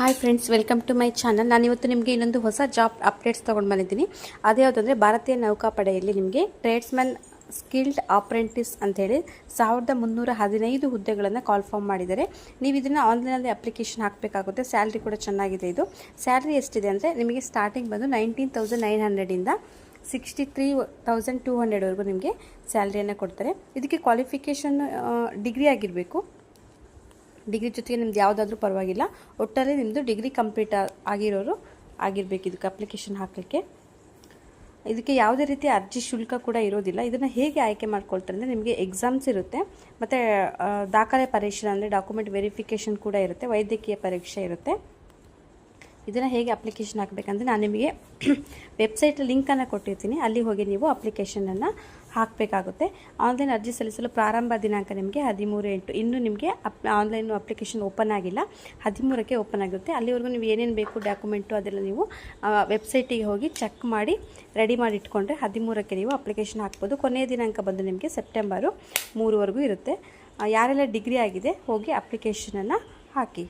Hi friends welcome to my channel ನಾನು ಇವತ್ತು ನಿಮಗೆ ಇನ್ನೊಂದು ಹೊಸ ಜಾಬ್ ಅಪ್ಡೇಟ್ಸ್ ತೊಗೊಂಡು ಬಂದಿದ್ದೀನಿ. ಅದೇ ಯಾವುದಂದರೆ ಭಾರತೀಯ ನೌಕಾಪಡೆಯಲ್ಲಿ ನಿಮಗೆ ಟ್ರೇಡ್ಸ್ಮನ್ ಸ್ಕಿಲ್ಡ್ ಆಪ್ರೆಂಟಿಸ್ ಅಂತೇಳಿ ಸಾವಿರದ ಮುನ್ನೂರ ಹದಿನೈದು ಹುದ್ದೆಗಳನ್ನು ಕಾಲ್ಫಾರ್ಮ್ ಮಾಡಿದ್ದಾರೆ. ನೀವು ಇದನ್ನು ಆನ್ಲೈನಲ್ಲಿ ಅಪ್ಲಿಕೇಶನ್ ಹಾಕಬೇಕಾಗುತ್ತೆ. ಸ್ಯಾಲ್ರಿ ಕೂಡ ಚೆನ್ನಾಗಿದೆ ಇದು. ಸ್ಯಾಲ್ರಿ ಎಷ್ಟಿದೆ ಅಂದರೆ ನಿಮಗೆ ಸ್ಟಾರ್ಟಿಂಗ್ ಬಂದು ನೈನ್ಟೀನ್ ತೌಸಂಡ್ ನೈನ್ ಹಂಡ್ರೆಡಿಂದ ಸಿಕ್ಸ್ಟಿ ತ್ರೀ ತೌಸಂಡ್ ಟೂ ಹಂಡ್ರೆಡ್ವರೆಗೂ ನಿಮಗೆ ಸ್ಯಾಲ್ರಿಯನ್ನು ಕೊಡ್ತಾರೆ. ಇದಕ್ಕೆ ಕ್ವಾಲಿಫಿಕೇಷನ್ ಡಿಗ್ರಿ ಆಗಿರಬೇಕು. ಡಿಗ್ರಿ ಜೊತೆಗೆ ನಿಮ್ದು ಯಾವುದಾದ್ರೂ ಪರವಾಗಿಲ್ಲ. ಒಟ್ಟಾರೆ ನಿಮ್ಮದು ಡಿಗ್ರಿ ಕಂಪ್ಲೀಟ್ ಆಗಿರೋರು ಆಗಿರಬೇಕು ಇದಕ್ಕೆ ಅಪ್ಲಿಕೇಶನ್ ಹಾಕಲಿಕ್ಕೆ. ಇದಕ್ಕೆ ಯಾವುದೇ ರೀತಿ ಅರ್ಜಿ ಶುಲ್ಕ ಕೂಡ ಇರೋದಿಲ್ಲ. ಇದನ್ನು ಹೇಗೆ ಆಯ್ಕೆ ಮಾಡ್ಕೊಳ್ತಾರೆ ಅಂದರೆ ನಿಮಗೆ ಎಕ್ಸಾಮ್ಸ್ ಇರುತ್ತೆ. ಮತ್ತು ದಾಖಲೆ ಪರೀಕ್ಷೆ ಅಂದರೆ ಡಾಕ್ಯುಮೆಂಟ್ ವೆರಿಫಿಕೇಷನ್ ಕೂಡ ಇರುತ್ತೆ. ವೈದ್ಯಕೀಯ ಪರೀಕ್ಷೆ ಇರುತ್ತೆ. ಇದನ್ನು ಹೇಗೆ ಅಪ್ಲಿಕೇಶನ್ ಹಾಕಬೇಕಂದ್ರೆ ನಾನು ನಿಮಗೆ ವೆಬ್ಸೈಟ್ ಲಿಂಕನ್ನು ಕೊಟ್ಟಿರ್ತೀನಿ. ಅಲ್ಲಿ ಹೋಗಿ ನೀವು ಅಪ್ಲಿಕೇಶನನ್ನು ಹಾಕಬೇಕಾಗುತ್ತೆ. ಆನ್ಲೈನ್ ಅರ್ಜಿ ಸಲ್ಲಿಸಲು ಪ್ರಾರಂಭ ದಿನಾಂಕ ನಿಮಗೆ ಹದಿಮೂರು ಎಂಟು. ಇನ್ನು ನಿಮಗೆ ಅಪ್ ಆನ್ಲೈನ್ ಅಪ್ಲಿಕೇಶನ್ ಓಪನ್ ಆಗಿಲ್ಲ. ಹದಿಮೂರಕ್ಕೆ ಓಪನ್ ಆಗುತ್ತೆ ಅಲ್ಲಿವರೆಗೂ ನೀವು ಏನೇನು ಬೇಕು ಡಾಕ್ಯುಮೆಂಟು ಅದೆಲ್ಲ ನೀವು ವೆಬ್ಸೈಟಿಗೆ ಹೋಗಿ ಚೆಕ್ ಮಾಡಿ ರೆಡಿ ಮಾಡಿ ಇಟ್ಕೊಂಡ್ರೆ ಹದಿಮೂರಕ್ಕೆ ನೀವು ಅಪ್ಲಿಕೇಶನ್ ಹಾಕ್ಬೋದು. ಕೊನೆಯ ದಿನಾಂಕ ಬಂದು ನಿಮಗೆ ಸೆಪ್ಟೆಂಬರು ಮೂರುವರೆಗೂ ಇರುತ್ತೆ. ಯಾರೆಲ್ಲ ಡಿಗ್ರಿ ಆಗಿದೆ, ಹೋಗಿ ಅಪ್ಲಿಕೇಶನನ್ನು ಹಾಕಿ.